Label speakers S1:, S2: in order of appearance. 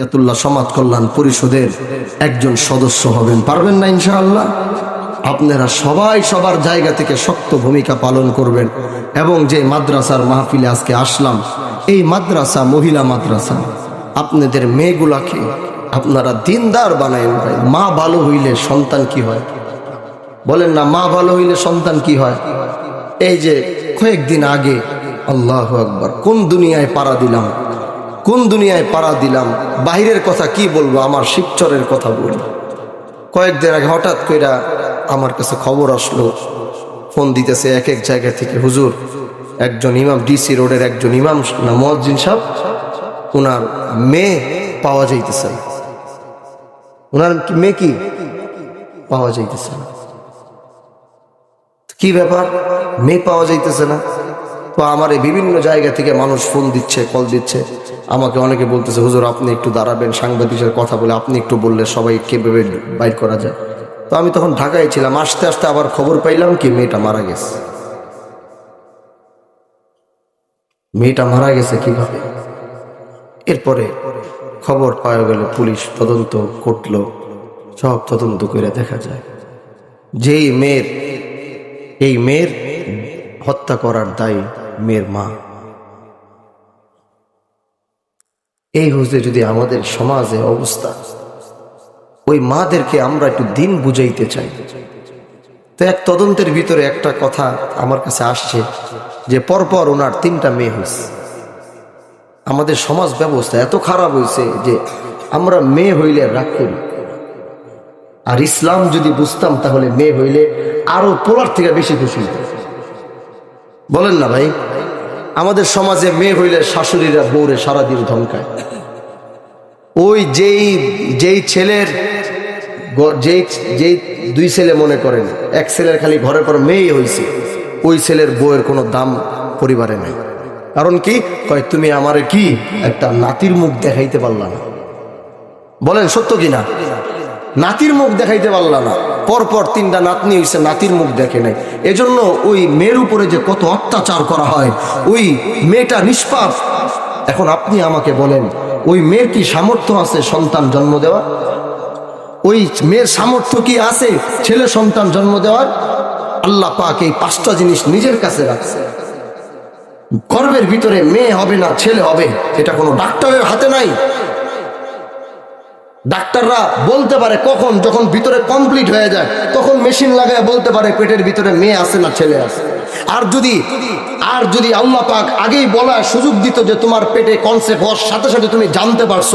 S1: ইয়াতুল্লাহ সমাজ কল্যাণ পরিষদের একজন সদস্য হবেন। পারবেন না ইনশাআল্লাহ? আপনারা সবাই সবার জায়গা থেকে শক্ত ভূমিকা পালন করবেন এবং যে মাদ্রাসার মাহফিলে আজকে আসলাম, এই মাদ্রাসা মহিলা মাদ্রাসা, আপনাদের মেয়েগুলাকে আপনারা দিনদার বানায়েন ভাই মা ভালো হইলে সন্তান কি হয়? বলেন না, মা ভালো হইলে সন্তান কি হয়? এই যে কয়েকদিন আগে, আল্লাহ আকবর, কোন দুনিয়ায় পাড়া দিলাম? কোন দুনিয়ায় পাড়া দিলাম? বাহিরের কথা কি বলব? আমার শিবচরের কথা বলি কয়েকদিন আগে হঠাৎ কইরা আমার কাছে খবর আসলো। ফোন দিতেছে এক এক জায়গা থেকে, হুজুর, একজন ইমাম, ডিসি রোডের একজন ইমাম না মহাজিন সাহেব? ওনার মেয়ে পাওয়া যাইতেছে ওনার মেয়ে কি? পাওয়া যাইতেছে না। কি ব্যাপার? মেয়ে পাওয়া যাইতেছে না? তো আমার এই বিভিন্ন জায়গা থেকে মানুষ ফোন দিচ্ছে, কল দিচ্ছে। আমাকে অনেকে বলতেছে, হুজুর, আপনি একটু দাঁড়াবেন, সাংবাদিকের কথা বলে আপনি একটু বললে সবাই কীভাবে বাইর করা যায়? তো আমি তখন ঢাকায় ছিলাম, আস্তে আস্তে আবার খবর পাইলাম কি, মেয়েটা মারা গেছে। মেয়েটা মারা গেছে কীভাবে? এরপরে খবর পাওয়া গেল, পুলিশ তদন্ত করল, সব তদন্ত করে দেখা যায়। যেই মেয়ের, এই মেয়ের হত্যা করার দায়ী মেয়ের মা। এই হচ্ছে যদি আমাদের সমাজে অবস্থা, ওই মাদেরকে আমরা একটু দিন বুঝাইতে চাই। তো এক তদন্তের ভিতরে একটা কথা আমার কাছে আসছে যে পরপর ওনার তিনটা মেয়ে হয়েছে। আমাদের সমাজ ব্যবস্থা এত খারাপ হয়েছে যে আমরা মেয়ে হইলে রাগ করি আর ইসলাম যদি বুঝতাম তাহলে মেয়ে হইলে আরও পোলার থেকে বেশি খুশি হতো। বলেন না ভাই, আমাদের সমাজে মেয়ে হইলে শাশুড়িরা বউরে সারাদিন ধমকায়। ওই যেই যেই ছেলের যেই যেই দুই ছেলে মনে করেন, এক ছেলের খালি ঘরের পর মেয়ে হয়েছে ওই ছেলের বউয়ের কোনো দাম পরিবারে নাই। কারণ কি? কয়, তুমি আমারে কি একটা নাতির মুখ দেখাইতে পারলা না? বলেন, সত্য কি না নাতির মুখ দেখাইতে পারলা না। পরপর তিনটা নাতনি হইছে, নাতির মুখ দেখে নাই। এজন্য ওই মেয়ের উপরে যে কত অত্যাচার করা হয়, ওই মেয়েটা নিষ্পাপ। এখন আপনি আমাকে বলেন, ওই মেয়ের কি সামর্থ্য আছে সন্তান জন্ম দেওয়া ওই মেয়ের সামর্থ্য কি আছে ছেলে সন্তান জন্ম দেওয়ার? আল্লাহ পাক এই পাঁচটা জিনিস নিজের কাছে রাখছে। গর্বের ভিতরে মেয়ে হবে না, ছেলে হবে, এটা কোনো ডাক্তারের হাতে নাই। ডাক্তাররা বলতে পারে কখন, যখন ভিতরে কমপ্লিট হয়ে যায়, তখন মেশিন লাগায় বলতে পারে পেটের ভিতরে মেয়ে আছে না ছেলে আছে। আর যদি আর যদি আল্লাহ পাক আগেই বলার সুযোগ দিত যে তোমার পেটে কনসেপ্ট হওয়ার সাথে সাথে তুমি জানতে পারছ